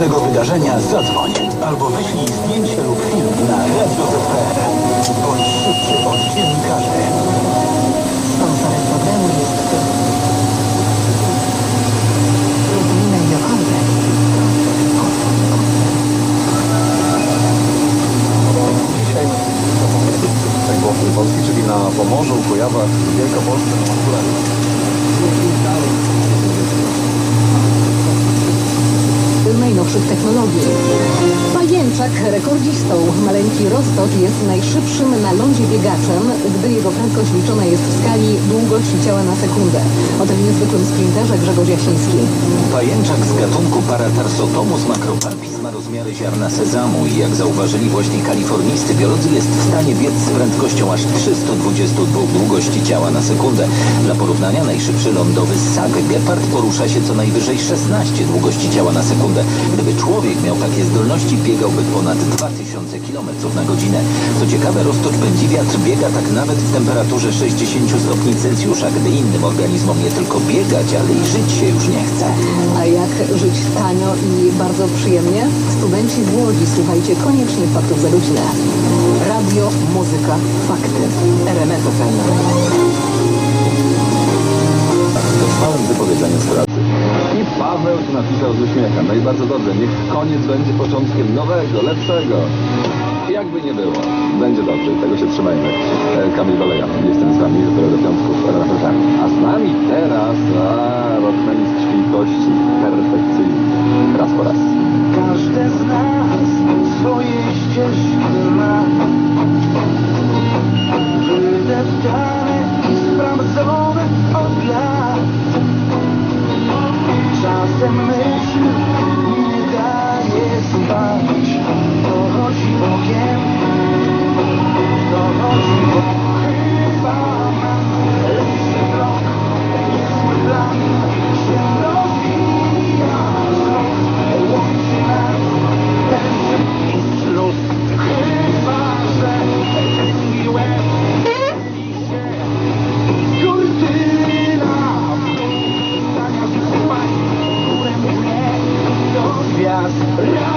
ważnego wydarzenia, zadzwoń. Albo wyślij zdjęcie lub film na Radio ZPR. Bądź szybszy od dziennikarzy. Sponsorem programu jest Rozumiem Yokowe. Dzisiaj w Głowny Polski, czyli na Pomorzu, Kujawach, Wielkopolsce, na Mazurach. Najnowszych technologii. Pajęczak, rekordzistą, maleńki Rostok jest najszybszym na lądzie biegaczem, gdy jego prędkość liczona jest w skali długości ciała na sekundę. O tym niezwykłym sprinterze Grzegorz Jasiński. Pajęczak z gatunku Paratarsotomus macroparpis ma rozmiary ziarna sezamu i jak zauważyli właśnie kalifornijscy biolodzy jest w stanie biec z prędkością aż 322 długości ciała na sekundę. Dla porównania najszybszy lądowy ssak gepard porusza się co najwyżej 16 długości ciała na sekundę. Gdyby człowiek miał takie zdolności, biegałby ponad 2000 km na godzinę. Co ciekawe, roztocz pędzi wiatr biega tak nawet w temperaturze 60 stopni Celsjusza, gdy innym organizmom nie tylko biegać, ale i żyć się już nie chce. A jak żyć tanio i bardzo przyjemnie? Studenci z Łodzi, słuchajcie koniecznie faktów za godzinę. Radio, muzyka, fakty. RMF FM. Tu napisał z uśmiechem. No i bardzo dobrze, niech koniec będzie początkiem nowego, lepszego. Jakby nie było, będzie dobrze, tego się trzymajmy. E, Kamil Baleja, jestem z wami do piątku w RMFFM. A z nami teraz, a, rockmenistrz kości, perfekcyjny. Raz po raz. Do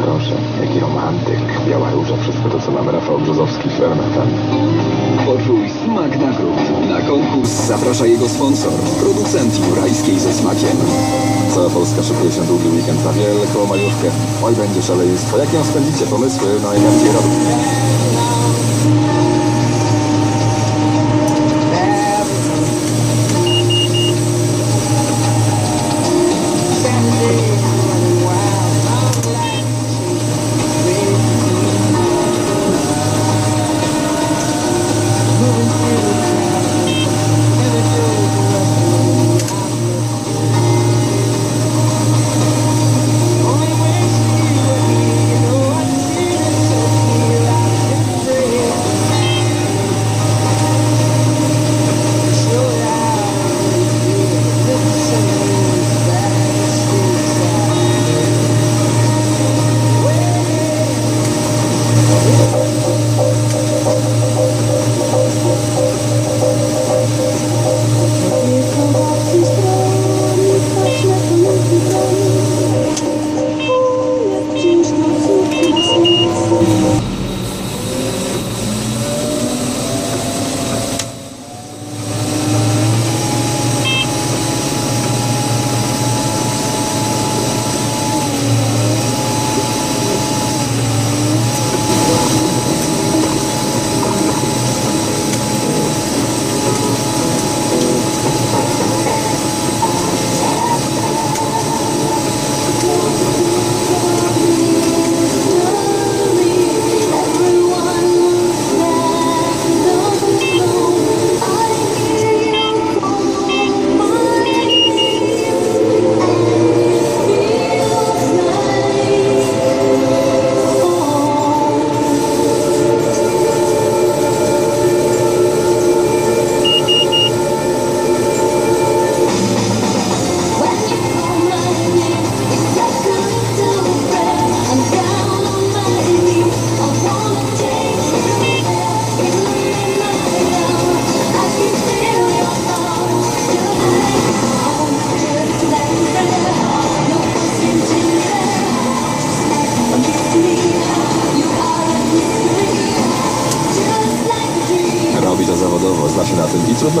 Proszę, jaki romantyk. Biała róża, wszystko to, co mamy Rafał Brzozowski w RMFM. Poczuj smak nagród. Na konkurs zaprasza jego sponsor, producent jurajskiej ze smakiem. Cała Polska szykuje się długi weekend na wielką majuszkę. Oj, będzie szaleństwo. Jak ją spędzicie? Pomysły najbardziej robią.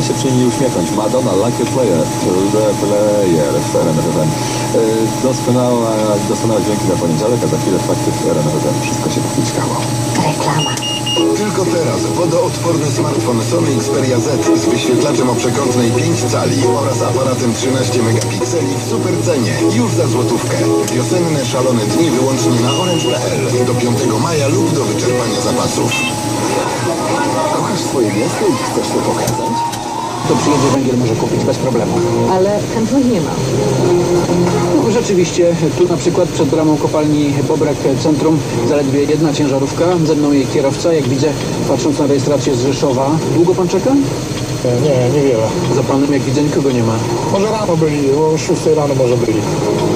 Się na tym i trudno się przy niej nie uśmiechnąć. Madonna, Like a Player, the Player w RMFM. Yy, Doskonała, doskonałe dźwięki na poniedziałek, a za chwilę fakty w RMFM. Wszystko się popiczkało. Tylko teraz wodoodporny smartfon Sony Xperia Z z wyświetlaczem o przekątnej 5 cali oraz aparatem 13 megapikseli w super cenie już za złotówkę. Wiosenne szalone dni wyłącznie na orange.pl do 5 maja lub do wyczerpania zapasów. Kochasz swoje miasto i chcesz to pokazać? To przyjedzie węgiel może kupić bez problemu. Ale chętnych nie ma. No, rzeczywiście, tu na przykład przed bramą kopalni Bobrek Centrum zaledwie jedna ciężarówka, ze mną jej kierowca, jak widzę, patrząc na rejestrację z Rzeszowa. Długo pan czeka? Nie, niewiele. Za panem, jak widzę, nikogo nie ma. Może rano byli, o 6 rano może byli.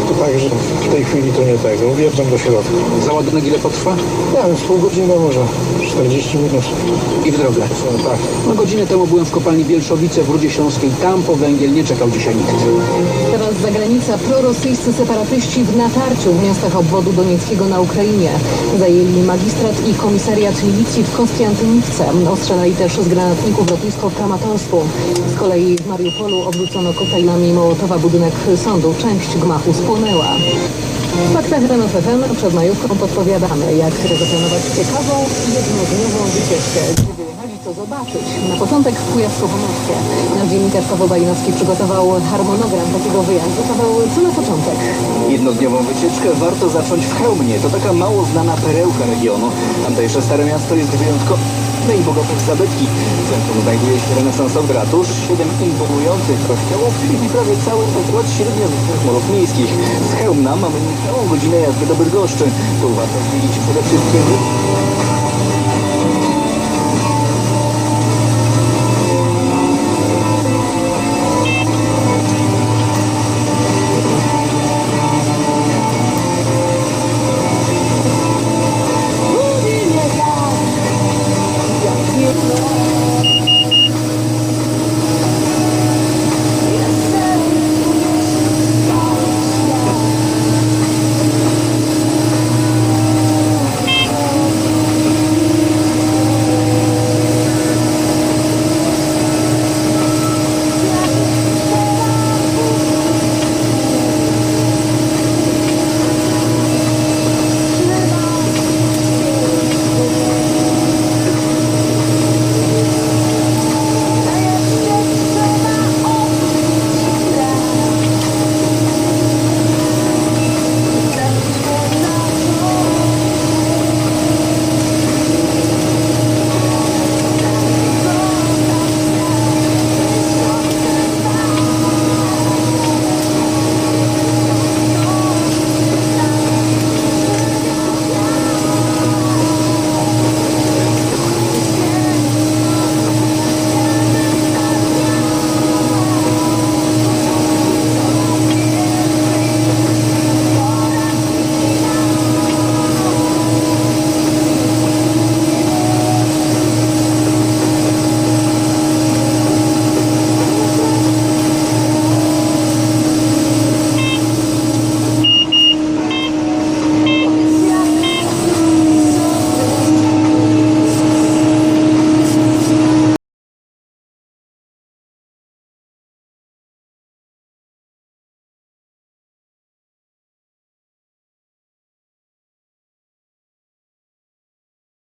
To tak, że w tej chwili to nie tego. Wjeżdżam do środka. Załadunek ile potrwa? Nie wiem, z pół godziny może. 40 minut. I w drogę. No, tak. No godzinę temu byłem w kopalni Bielszowice w Rudzie Śląskiej. Tam po węgiel nie czekał dzisiaj nikt. Teraz zagranica prorosyjscy separatyści w natarciu w miastach obwodu donieckiego na Ukrainie. Zajęli magistrat i komisariat milicji w Kostiantynówce. Ostrzelali też z granatników lotnisko w Kramatorsku. Z kolei w Mariupolu obrócono koktajlami Mołotowa budynek sądu. Część gmachu spłonęła. W faktach RMF FM przed majówką podpowiadamy, jak zaplanować ciekawą i jednodniową wycieczkę. Gdzie wyjechali, co zobaczyć. Na początek w Kujawsko-Pomorskie. Dziennikarz Paweł Balinowski przygotował harmonogram takiego wyjazdu. Paweł, co na początek? Jednodniową wycieczkę warto zacząć w Chełmnie. To taka mało znana perełka regionu. Tamtejsze stare miasto jest wyjątkowe i bogate zabytki. W centrum znajduje się renesansowy ratusz, siedem imponujących kościołów i prawie cały układ średniowiecznych murów miejskich. Z Chełmna mamy niecałą godzinę jazdy do Bydgoszczy. Tu warto zwiedzić przede wszystkim